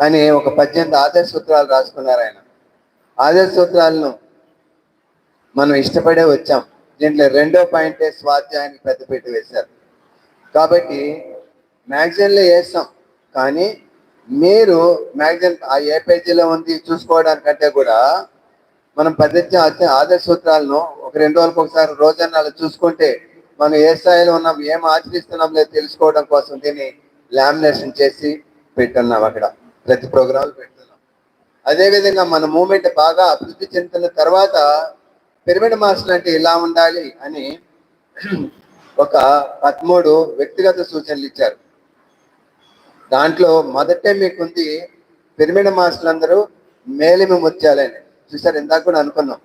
అని ఒక పద్దెనిమిది ఆదర్శ సూత్రాలు రాసుకున్నారు ఆయన. ఆదర్శ సూత్రాలను మనం ఇష్టపడే వచ్చాం. దీంట్లో రెండో పాయింటే స్వాధ్యాయానికి పెద్దపీట వేశారు. కాబట్టి మ్యాగజైన్లో వేస్తాం. కానీ మీరు మ్యాగజైన్ ఆ ఏ పేజీలో ఉంది చూసుకోవడానికంటే కూడా మనం పద్ధతి ఆదర్శ సూత్రాలను ఒక రెండు రోజులకు ఒకసారి రోజన్న అలా చూసుకుంటే మనం ఏ స్థాయిలో ఉన్నాం ఏం ఆచరిస్తున్నాం లేదు తెలుసుకోవడం కోసం దీన్ని లామినేషన్ చేసి పెట్టున్నాం అక్కడ. ప్రతి ప్రోగ్రాంలు పెడుతున్నాం అదేవిధంగా మన మూమెంట్ బాగా అభివృద్ధి చెందుతున్న తర్వాత పిరమిడ్ మాస్టర్ అంటే ఇలా ఉండాలి అని ఒక పదమూడు వ్యక్తిగత సూచనలు ఇచ్చారు. దాంట్లో మొదటే మీకుంది పిరమిడ్ మాస్టర్లు అందరూ మేలిమి ముత్యాలని చూసారు ఇందాక కూడా అనుకున్నాం.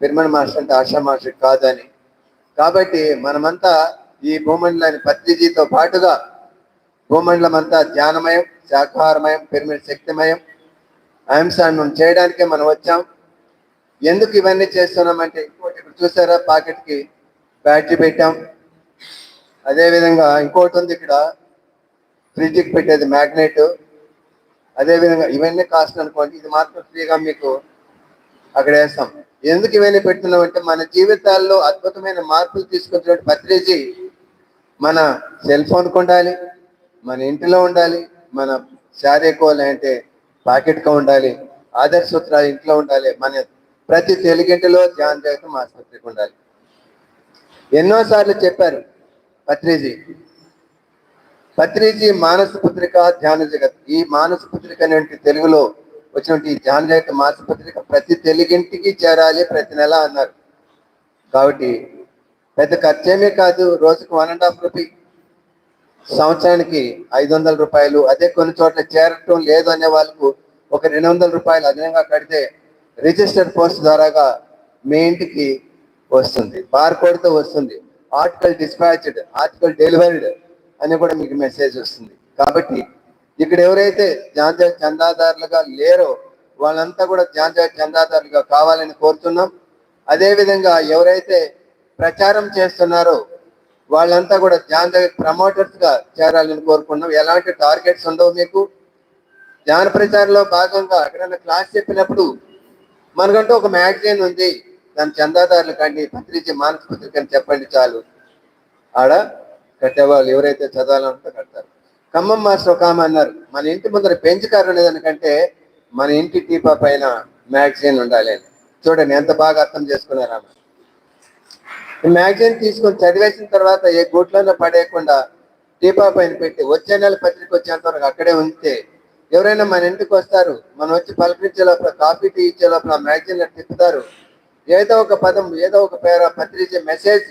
పిరమిడ్ మాస్టర్ అంటే ఆశా మాస్టర్ కాదని. కాబట్టి మనమంతా ఈ భూమండలాన్ని పత్రిజీతో పాటుగా భూమండలం అంతా ధ్యానమయం శాఖాహారమయం పిరమిడ్ శక్తిమయం అహింసను చేయడానికే మనం వచ్చాం. ఎందుకు ఇవన్నీ చేస్తున్నామంటే ఇంకోటి ఇప్పుడు చూసారా పాకెట్కి బ్యాటరీ పెట్టాం. అదేవిధంగా ఇంకోటి ఉంది ఇక్కడ ఫ్రిడ్జ్కి పెట్టేది మ్యాగ్నెట్. అదేవిధంగా ఇవన్నీ కాస్ట్ అనుకోండి ఇది మాత్రం ఫ్రీగా మీకు అక్కడ వేస్తాం. ఎందుకు ఇవన్నీ పెడుతున్నామంటే మన జీవితాల్లో అద్భుతమైన మార్పులు తీసుకొచ్చినట్టు పత్రేజీ మన సెల్ ఫోన్కి ఉండాలి మన ఇంటిలో ఉండాలి మన శారీ అంటే పాకెట్గా ఉండాలి ఆదర్శ సూత్రాలు ఇంట్లో ఉండాలి మన ప్రతి తెలుగింటిలో ధ్యాన జగతం ఆసుపత్రికి ఉండాలి. ఎన్నోసార్లు చెప్పారు పత్రిజీ. పత్రిజీ మానస పుత్రిక ధ్యాన జగత్. ఈ మానస పుత్రిక అనేటువంటి తెలుగులో వచ్చినటువంటి ఈ ధ్యాన జగత్ మానస పత్రిక ప్రతి తెలుగింటికి చేరాలి ప్రతి నెల అన్నారు. కాబట్టి పెద్ద ఖర్చేమీ కాదు రోజుకు వన్ అండ్ హాఫ్ రూపీ సంవత్సరానికి ఐదు వందల రూపాయలు. అదే కొన్ని చోట్ల చేరటం లేదు అనే వాళ్ళకు ఒక రెండు వందల రూపాయలు అదనంగా కడితే రిజిస్టర్డ్ పోస్ట్ ద్వారాగా మీ ఇంటికి వస్తుంది. బార్ కోడ్తో వస్తుంది. ఆర్టికల్ డిస్పాచ్డ్ ఆర్టికల్ డెలివర్డ్ అని కూడా మీకు మెసేజ్ వస్తుంది. కాబట్టి ఇక్కడ ఎవరైతే జాంజా చందాదారులుగా లేరో వాళ్ళంతా కూడా జాంజా చందాదారులుగా కావాలని కోరుతున్నాం. అదేవిధంగా ఎవరైతే ప్రచారం చేస్తున్నారో వాళ్ళంతా కూడా ధ్యాన ప్రమోటర్స్గా చేరాలని కోరుకున్నాం ఎలాంటి టార్గెట్స్ ఉండవు మీకు. ధ్యాన ప్రచారంలో భాగంగా ఎక్కడైనా క్లాస్ చెప్పినప్పుడు మనకంటూ ఒక మ్యాగజైన్ ఉంది. దాని చందాదారులు కానీ పత్రిక మానస పత్రిక అని చెప్పండి చాలు. ఆడ కట్టేవాళ్ళు ఎవరైతే చదవాలంటే కడతారు. ఖమ్మం మాస్టర్ ఒక ఆమె అన్నారు మన ఇంటి ముందర పెంచుకారు కారు మన ఇంటి టీపా పైన మ్యాగజైన్ ఉండాలి చూడండి ఎంత బాగా అర్థం చేసుకున్నారు ఆమె. ఈ మ్యాగజైన్ తీసుకొని చదివేసిన తర్వాత ఏ గూట్లోనే పడేయకుండా టీపా పైన పెట్టి వచ్చే నెల పత్రిక వచ్చేంత వరకు అక్కడే ఉంచితే ఎవరైనా మన ఇంటికి వస్తారు మనం వచ్చి పలకరించే లోపల కాఫీ టీ ఇచ్చే లోపల మ్యాగజైన్లో తిప్పుతారు. ఏదో ఒక పదం ఏదో ఒక పేర పత్రిక మెసేజ్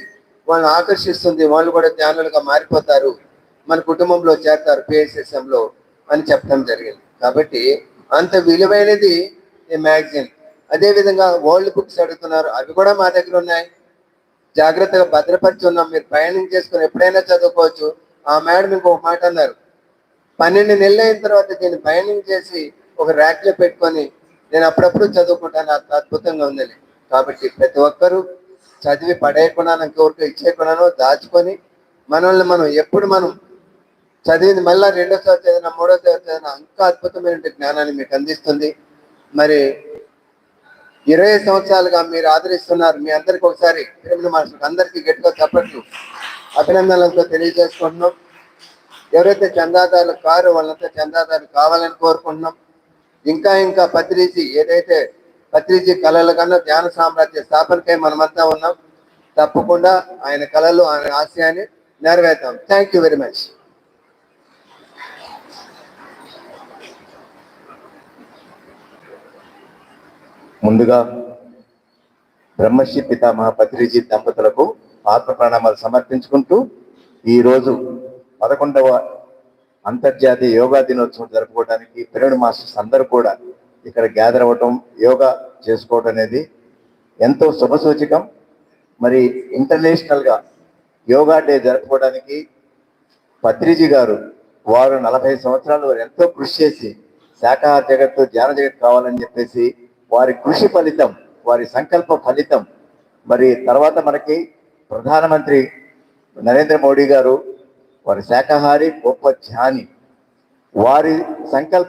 వాళ్ళని ఆకర్షిస్తుంది వాళ్ళు కూడా ధ్యానులుగా మారిపోతారు మన కుటుంబంలో చేరతారు పిఎస్ఎస్ఎంలో అని చెప్పడం జరిగింది. కాబట్టి అంత విలువైనది ఈ మ్యాగజైన్. అదే విధంగా ఓల్డ్ బుక్స్ అడుగుతున్నారు అవి కూడా మా దగ్గర ఉన్నాయి. జాగ్రత్తగా భద్రపరిచి ఉన్నాం మీరు ప్రయాణం చేసుకుని ఎప్పుడైనా చదువుకోవచ్చు. ఆ మేడం ఇంకొక మాట అన్నారు. పన్నెండు నెలలు అయిన తర్వాత దీన్ని బైండింగ్ చేసి ఒక ర్యాక్లో పెట్టుకొని నేను అప్పుడప్పుడు చదువుకుంటాను. అంత అద్భుతంగా ఉందని. కాబట్టి ప్రతి ఒక్కరూ చదివి పడేయకుండా ఇంకెవరికి ఇచ్చేయకుండానో దాచుకొని మనల్ని మనం ఎప్పుడు మనం చదివింది మళ్ళా రెండోసారి చదివిన మూడోసారి చదివిన ఇంకా అద్భుతమైన జ్ఞానాన్ని మీకు అందిస్తుంది. మరి ఇరవై సంవత్సరాలుగా మీరు ఆదరిస్తున్నారు. మీ అందరికి ఒకసారి తిరుమల మనసుకు అందరికీ గట్టిగా చప్పట్లు. అభినందనలతో తెలియజేసుకుంటున్నాం. ఎవరైతే చందాదారులు కారు వాళ్ళంతా చందాదారులు కావాలని కోరుకుంటున్నాం. ఇంకా ఇంకా పత్రిజీ ఏదైతే పత్రిజీ కళల కన్నా ధ్యాన సామ్రాజ్య స్థాపనకై మనమంతా ఉన్నాం. తప్పకుండా ఆయన కళలు ఆయన ఆశయాన్ని నెరవేర్తాం. థ్యాంక్ యూ వెరీ మచ్ ముందుగా బ్రహ్మశ్రీ పితామహ పత్రిజీ దంపతులకు ఆత్మ ప్రణామాలు సమర్పించుకుంటూ ఈరోజు పదకొండవ అంతర్జాతీయ యోగా దినోత్సవం జరుపుకోవడానికి పిరమిడ్ మాస్టర్స్ అందరూ కూడా ఇక్కడ గ్యాదర్ అవ్వటం యోగా చేసుకోవటం అనేది ఎంతో శుభసూచకం. మరి ఇంటర్నేషనల్గా యోగా డే జరుపుకోవడానికి పత్రిజీ గారు వారు నలభై సంవత్సరాలు వారు ఎంతో కృషి చేసి శాఖాహార జగత్తు ధ్యాన జగత్ కావాలని చెప్పేసి వారి కృషి ఫలితం వారి సంకల్ప ఫలితం. మరి తర్వాత మనకి ప్రధానమంత్రి నరేంద్ర మోడీ గారు వారి శాఖాహారి గొప్ప ధ్యాని. వారి సంకల్ప